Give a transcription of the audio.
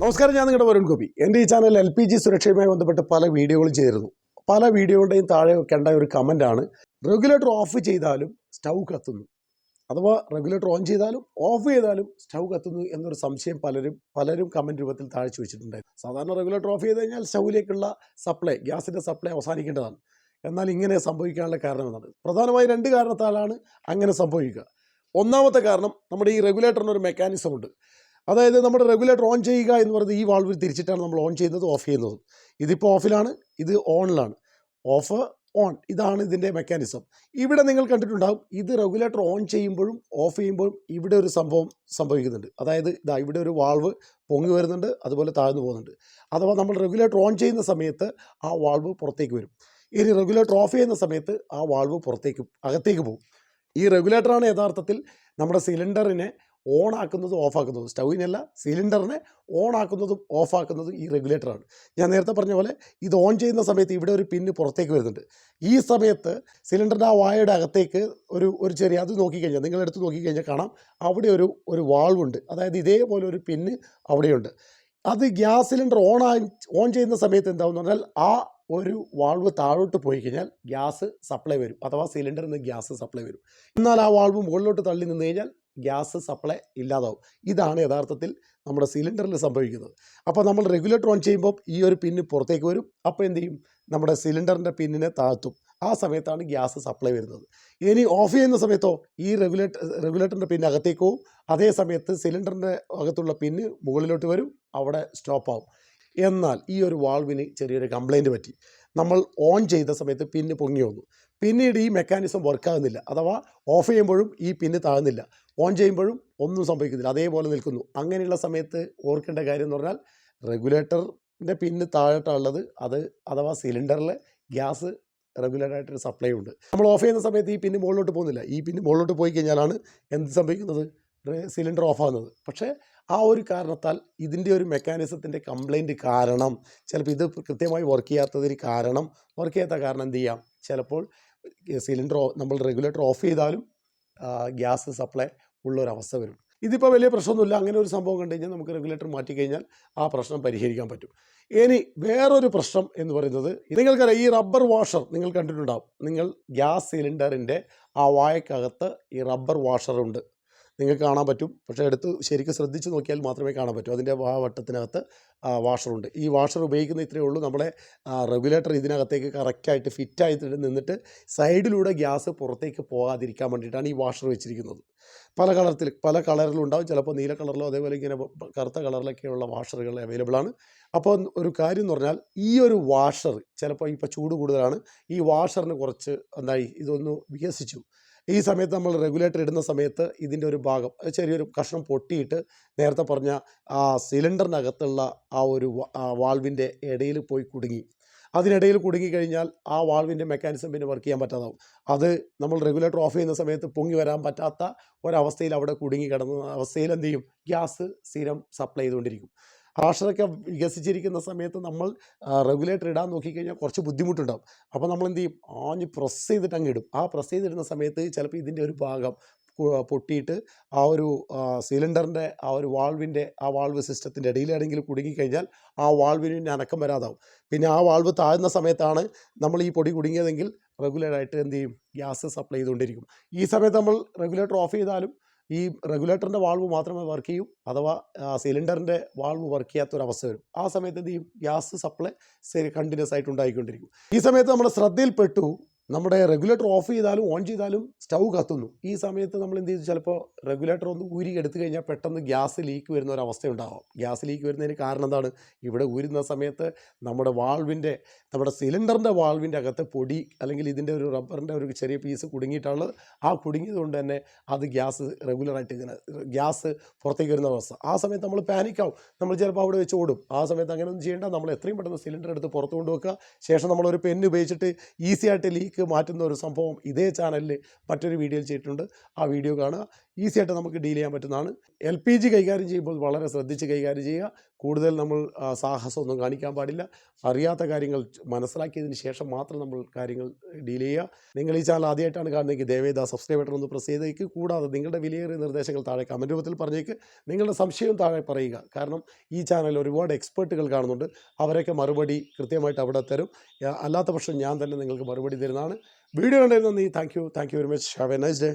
നമസ്കാരം ഞാൻ നിങ്ങളുടെ വരുൺ ഗോപി. എന്റെ ഈ ചാനൽ എൽ പി ജി സുരക്ഷയുമായി ബന്ധപ്പെട്ട് പല വീഡിയോകളും ചെയ്തിരുന്നു. പല വീഡിയോകളുടെയും താഴെ കണ്ട ഒരു കമന്റാണ് റെഗുലേറ്റർ ഓഫ് ചെയ്താലും സ്റ്റൗ കത്തുന്നു. അഥവാ റെഗുലേറ്റർ ഓൺ ചെയ്താലും ഓഫ് ചെയ്താലും സ്റ്റൗ കത്തുന്നു എന്നൊരു സംശയം പലരും പലരും കമന്റ് രൂപത്തിൽ താഴെ വെച്ചിട്ടുണ്ടായിരുന്നു സാധാരണ റെഗുലേറ്റർ ഓഫ് ചെയ്ത് കഴിഞ്ഞാൽ സ്റ്റൗവിലേക്കുള്ള സപ്ലൈ ഗ്യാസിന്റെ സപ്ലൈ അവസാനിക്കേണ്ടതാണ്. എന്നാൽ ഇങ്ങനെ സംഭവിക്കാനുള്ള കാരണം എന്നാണ് പ്രധാനമായി രണ്ട് കാരണത്താലാണ് അങ്ങനെ സംഭവിക്കുക. ഒന്നാമത്തെ കാരണം നമ്മുടെ ഈ റെഗുലേറ്ററിന് ഒരു മെക്കാനിസം ഉണ്ട്. അതായത് നമ്മുടെ റെഗുലേറ്റർ ഓൺ ചെയ്യുക എന്ന് പറയുന്നത് ഈ വാൾവിൽ തിരിച്ചിട്ടാണ് നമ്മൾ ഓൺ ചെയ്യുന്നത് ഓഫ് ചെയ്യുന്നത്. ഇതിപ്പോൾ ഓഫിലാണ് ഇത് ഓണിലാണ് ഓഫ് ഓൺ ഇതാണ് ഇതിന്റെ മെക്കാനിസം ഇവിടെ നിങ്ങൾ കണ്ടിട്ടുണ്ടാകും ഇത് റെഗുലേറ്റർ ഓൺ ചെയ്യുമ്പോഴും ഓഫ് ചെയ്യുമ്പോഴും ഇവിടെ ഒരു സംഭവം സംഭവിക്കുന്നുണ്ട്. അതായത് ഇതാ ഇവിടെ ഒരു വാൾവ് പൊങ്ങി വരുന്നുണ്ട് അതുപോലെ താഴ്ന്നു പോകുന്നുണ്ട്. അഥവാ നമ്മൾ റെഗുലേറ്റർ ഓൺ ചെയ്യുന്ന സമയത്ത് ആ വാൾവ് പുറത്തേക്ക് വരും. ഇനി റെഗുലേറ്റർ ഓഫ് ചെയ്യുന്ന സമയത്ത് ആ വാൾവ് പുറത്തേക്ക് അകത്തേക്ക് പോകും. ഈ റെഗുലേറ്ററാണ് യഥാർത്ഥത്തിൽ നമ്മുടെ സിലിണ്ടറിനെ ഓൺ ആക്കുന്നതും ഓഫ് ആക്കുന്നതും സ്റ്റൗവിനല്ല സിലിണ്ടറിനെ ഓൺ ആക്കുന്നതും ഓഫ് ആക്കുന്നതും ഈ റെഗുലേറ്ററാണ്. ഞാൻ നേരത്തെ പറഞ്ഞ പോലെ ഇത് ഓൺ ചെയ്യുന്ന സമയത്ത് ഇവിടെ ഒരു പിന്ന് പുറത്തേക്ക് വരുന്നുണ്ട്. ഈ സമയത്ത് സിലിണ്ടറിന്റെ ആ വായയുടെ അകത്തേക്ക് ഒരു ഒരു ചെറിയ അത് നോക്കിക്കഴിഞ്ഞാൽ നിങ്ങളെടുത്ത് നോക്കിക്കഴിഞ്ഞാൽ കാണാം അവിടെ ഒരു ഒരു വാൾവുണ്ട്. അതായത് ഇതേപോലെ ഒരു പിന്ന് അവിടെയുണ്ട്. അത് ഗ്യാസ് സിലിണ്ടർ ഓൺ ഓൺ ചെയ്യുന്ന സമയത്ത് എന്താവെന്ന് പറഞ്ഞാൽ ആ ഒരു വാൾവ് താഴോട്ട് പോയി കഴിഞ്ഞാൽ ഗ്യാസ് സപ്ലൈ വരും. അഥവാ സിലിണ്ടറിൽ നിന്ന് ഗ്യാസ് സപ്ലൈ വരും. എന്നാൽ ആ വാൾവ് മുകളിലോട്ട് തള്ളി നിന്ന് കഴിഞ്ഞാൽ ഗ്യാസ് സപ്ലൈ ഇല്ലാതാവും. ഇതാണ് യഥാർത്ഥത്തിൽ നമ്മുടെ സിലിണ്ടറിൽ സംഭവിക്കുന്നത്. അപ്പോൾ നമ്മൾ റെഗുലേറ്റർ ഓൺ ചെയ്യുമ്പോൾ ഈ ഒരു പിന്ന് പുറത്തേക്ക് വരും. അപ്പോൾ എന്ത് ചെയ്യും? നമ്മുടെ സിലിണ്ടറിന്റെ പിന്നിനെ താഴ്ത്തും. ആ സമയത്താണ് ഗ്യാസ് സപ്ലൈ വരുന്നത്. ഇനി ഓഫ് ചെയ്യുന്ന സമയത്തോ ഈ റെഗുലേറ്റർ റെഗുലേറ്ററിന്റെ പിന്ന് അകത്തേക്ക് പോവും. അതേ സമയത്ത് സിലിണ്ടറിന്റെ അകത്തുള്ള പിന്ന് മുകളിലോട്ട് വരും. അവിടെ സ്റ്റോപ്പ് ആവും. എന്നാൽ ഈ ഒരു വാൾവിന് ചെറിയൊരു കംപ്ലൈന്റ് പറ്റി. നമ്മൾ ഓൺ ചെയ്ത സമയത്ത് പിന്ന് പൊങ്ങി വന്നു. പിന്നീട് ഈ മെക്കാനിസം വർക്കാകുന്നില്ല അഥവാ ഓഫ് ചെയ്യുമ്പോഴും ഈ പിന്ന് താഴുന്നില്ല. ഓൺ ചെയ്യുമ്പോഴും ഒന്നും സംഭവിക്കുന്നില്ല. അതേപോലെ നിൽക്കുന്നു. അങ്ങനെയുള്ള സമയത്ത് ഓർക്കേണ്ട കാര്യം എന്ന് പറഞ്ഞാൽ റെഗുലേറ്ററിന്റെ പിന്ന് താഴോട്ടുള്ളത് അത് അഥവാ സിലിണ്ടറിൽ ഗ്യാസ് റെഗുലറായിട്ടൊരു സപ്ലൈ ഉണ്ട്. നമ്മൾ ഓഫ് ചെയ്യുന്ന സമയത്ത് ഈ പിന്ന് മുകളിലോട്ട് പോകുന്നില്ല. ഈ പിന്ന് മുകളിലോട്ട് പോയി കഴിഞ്ഞാലാണ് എന്ത് സംഭവിക്കുന്നത്? സിലിണ്ടർ ഓഫ് ആകുന്നത്. പക്ഷേ ആ ഒരു കാരണത്താൽ ഇതിന്റെ ഒരു മെക്കാനിസത്തിന്റെ കംപ്ലൈന്റ് കാരണം ചിലപ്പോൾ ഇത് കൃത്യമായി വർക്ക് ചെയ്യാത്തതിന് കാരണം വർക്ക് ചെയ്യാത്ത കാരണം എന്ത് ചെയ്യാം? ചിലപ്പോൾ സിലിണ്ടർ നമ്മൾ റെഗുലേറ്റർ ഓഫ് ചെയ്താലും ഗ്യാസ് സപ്ലൈ ഉള്ള ഒരു അവസ്ഥ വരും. ഇതിപ്പോൾ വലിയ പ്രശ്നമൊന്നുമില്ല. അങ്ങനെ ഒരു സംഭവം കണ്ടു കഴിഞ്ഞാൽ നമുക്ക് റെഗുലേറ്റർ മാറ്റി കഴിഞ്ഞാൽ ആ പ്രശ്നം പരിഹരിക്കാൻ പറ്റും. ഇനി വേറൊരു പ്രശ്നം എന്ന് പറയുന്നത് നിങ്ങൾക്കറിയാം ഈ റബ്ബർ വാഷർ നിങ്ങൾ കണ്ടിട്ടുണ്ടാവും. നിങ്ങൾ ഗ്യാസ് സിലിണ്ടറിന്റെ ആ വായക്കകത്ത് ഈ റബ്ബർ വാഷറുണ്ട് നിങ്ങൾക്ക് കാണാൻ പറ്റും. പക്ഷേ എടുത്ത് ശരിക്കും ശ്രദ്ധിച്ച് നോക്കിയാൽ മാത്രമേ കാണാൻ പറ്റൂ. അതിന്റെ ആ വട്ടത്തിനകത്ത് വാഷറുണ്ട് ഈ വാഷർ ഉപയോഗിക്കുന്ന ഇത്രയേ ഉള്ളൂ. നമ്മളെ റെഗുലേറ്റർ ഇതിനകത്തേക്ക് കറക്റ്റായിട്ട് ഫിറ്റായിട്ട് നിന്നിട്ട് സൈഡിലൂടെ ഗ്യാസ് പുറത്തേക്ക് പോകാതിരിക്കാൻ വേണ്ടിയിട്ടാണ് ഈ വാഷർ വെച്ചിരിക്കുന്നത്. പല കളറത്തിൽ പല കളറിലും ഉണ്ടാവും. ചിലപ്പോൾ നീല കളറിലോ അതേപോലെ ഇങ്ങനെ കറുത്ത കളറിലൊക്കെയുള്ള വാഷറുകൾ അവൈലബിൾ ആണ്. അപ്പോൾ ഒരു കാര്യം എന്ന് പറഞ്ഞാൽ ഈ ഒരു വാഷർ ചിലപ്പോൾ ഇപ്പോൾ ചൂട് കൂടുതലാണ്. ഈ വാഷറിന് കുറച്ച് എന്തായി ഇതൊന്ന് വികസിച്ചു. ഈ സമയത്ത് നമ്മൾ റെഗുലേറ്റർ ഇടുന്ന സമയത്ത് ഇതിന്റെ ഒരു ഭാഗം ചെറിയൊരു കഷ്ണം പൊട്ടിയിട്ട് നേരത്തെ പറഞ്ഞ ആ സിലിണ്ടറിനകത്തുള്ള ആ ഒരു വാൾവിന്റെ ഇടയിൽ പോയി കുടുങ്ങി. അതിനിടയിൽ കുടുങ്ങിക്കഴിഞ്ഞാൽ ആ വാൾവിന്റെ മെക്കാനിസം പിന്നെ വർക്ക് ചെയ്യാൻ പറ്റാതാവും. അത് നമ്മൾ റെഗുലേറ്റർ ഓഫ് ചെയ്യുന്ന സമയത്ത് പൊങ്ങി വരാൻ പറ്റാത്ത ഒരവസ്ഥയിൽ അവിടെ കുടുങ്ങി കിടന്ന അവസ്ഥയിൽ എന്ത് ചെയ്യും? ഗ്യാസ് സ്ഥിരം സപ്ലൈ ചെയ്തുകൊണ്ടിരിക്കും. വാഷറൊക്കെ വികസിച്ചിരിക്കുന്ന സമയത്ത് നമ്മൾ റെഗുലേറ്റർ ഇടാൻ നോക്കിക്കഴിഞ്ഞാൽ കുറച്ച് ബുദ്ധിമുട്ടുണ്ടാവും. അപ്പോൾ നമ്മൾ എന്ത് ചെയ്യും? ആഞ്ഞ് പ്രസ് ചെയ്തിട്ട് അങ്ങ് ഇടും. ആ പ്രസ് ചെയ്തിടുന്ന സമയത്ത് ചിലപ്പോൾ ഇതിന്റെ ഒരു ഭാഗം പൊട്ടിയിട്ട് ആ ഒരു സിലിണ്ടറിന്റെ ആ ഒരു വാൾവിന്റെ ആ വാൾവ് സിസ്റ്റത്തിന്റെ ഇടയിലാണെങ്കിൽ കുടുങ്ങിക്കഴിഞ്ഞാൽ ആ വാൾവിന് അനക്കം വരാതാവും. പിന്നെ ആ വാൾവ് താഴ്ന്ന സമയത്താണ് നമ്മൾ ഈ പൊടി കുടുങ്ങിയതെങ്കിൽ റെഗുലറായിട്ട് എന്ത് ചെയ്യും? ഗ്യാസ് സപ്ലൈ ചെയ്തുകൊണ്ടിരിക്കും. ഈ സമയത്ത് നമ്മൾ റെഗുലേറ്റർ ഓഫ് ചെയ്താലും ഈ റെഗുലേറ്ററിന്റെ വാൾവ് മാത്രമേ വർക്ക് ചെയ്യൂ അഥവാ സിലിണ്ടറിന്റെ വാൾവ് വർക്ക് ചെയ്യാത്തൊരവസ്ഥ വരും. ആ സമയത്ത് എന്ത് ചെയ്യും? ഗ്യാസ് സപ്ലൈ കണ്ടിന്യൂസ് ആയിട്ട് ഉണ്ടായിക്കൊണ്ടിരിക്കും. ഈ സമയത്ത് നമ്മുടെ ശ്രദ്ധയിൽപ്പെട്ടു നമ്മുടെ റെഗുലേറ്റർ ഓഫ് ചെയ്താലും ഓൺ ചെയ്താലും സ്റ്റൗ കത്തുന്നു. ഈ സമയത്ത് നമ്മൾ എന്ത് ചെയ്തു? ചിലപ്പോൾ റെഗുലേറ്റർ ഒന്ന് ഊരി എടുത്തു കഴിഞ്ഞാൽ പെട്ടെന്ന് ഗ്യാസ് ലീക്ക് വരുന്ന ഒരു അവസ്ഥ ഉണ്ടാവാം. ഗ്യാസ് ലീക്ക് വരുന്നതിന് കാരണം എന്താണ്? ഇവിടെ ഊരുന്ന സമയത്ത് നമ്മുടെ വാൾവിന്റെ നമ്മുടെ സിലിണ്ടറിന്റെ വാൾവിന്റെ അകത്ത് പൊടി അല്ലെങ്കിൽ ഇതിന്റെ ഒരു റബ്ബറിന്റെ ഒരു ചെറിയ പീസ് കുടുങ്ങിയിട്ടുള്ളത് ആ കുടുങ്ങിയത് കൊണ്ട് തന്നെ അത് ഗ്യാസ് റെഗുലറായിട്ട് ഇങ്ങനെ ഗ്യാസ് പുറത്തേക്ക് വരുന്ന അവസ്ഥ. ആ സമയത്ത് നമ്മൾ പാനിക്കാവും നമ്മൾ ചിലപ്പോൾ അവിടെ വെച്ച് ഓടും. ആ സമയത്ത് അങ്ങനെ ഒന്നും ചെയ്യേണ്ട. നമ്മൾ എത്രയും പെട്ടെന്ന് സിലിണ്ടർ എടുത്ത് പുറത്ത് കൊണ്ടുവെക്കുക. ശേഷം നമ്മളൊരു പെൻ ഉപയോഗിച്ചിട്ട് ഈസി ആയിട്ട് ലീക്ക് ലീക്ക് മാറ്റുന്ന ഒരു സംഭവം ഇതേ ചാനലിൽ മറ്റൊരു വീഡിയോയിൽ ചെയ്തിട്ടുണ്ട്. ആ വീഡിയോ കാണുക. ഈസി ആയിട്ട് നമുക്ക് ഡീൽ ചെയ്യാൻ പറ്റുന്നതാണ്. എൽ പി ജി കൈകാര്യം ചെയ്യുമ്പോൾ വളരെ ശ്രദ്ധിച്ച് കൈകാര്യം ചെയ്യുക. കൂടുതൽ നമ്മൾ സാഹസമൊന്നും കാണിക്കാൻ പാടില്ല. അറിയാത്ത കാര്യങ്ങൾ മനസ്സിലാക്കിയതിന് ശേഷം മാത്രം നമ്മൾ കാര്യങ്ങൾ ഡീൽ ചെയ്യുക. നിങ്ങൾ ഈ ചാനൽ ആദ്യമായിട്ടാണ് കാണുന്നതെങ്കിൽ ദയവേദ സബ്സ്ക്രൈബ് ബട്ടൺ ഒന്ന് പ്രസ് ചെയ്തേക്ക് കൂടാതെ നിങ്ങളുടെ വിലയേറിയ നിർദ്ദേശങ്ങൾ താഴെ കമന്റ് രൂപത്തിൽ പറഞ്ഞേക്ക്. നിങ്ങളുടെ സംശയവും താഴെ പറയുക. കാരണം ഈ ചാനൽ ഒരുപാട് എക്സ്പേർട്ടുകൾ കാണുന്നുണ്ട്. അവരൊക്കെ മറുപടി കൃത്യമായിട്ട് അവിടെ തരും. അല്ലാത്ത പക്ഷം ഞാൻ തന്നെ നിങ്ങൾക്ക് മറുപടി തരുന്നതാണ്. വീഡിയോ കണ്ടതിന് നന്ദി. Thank you thank you very much have a nice day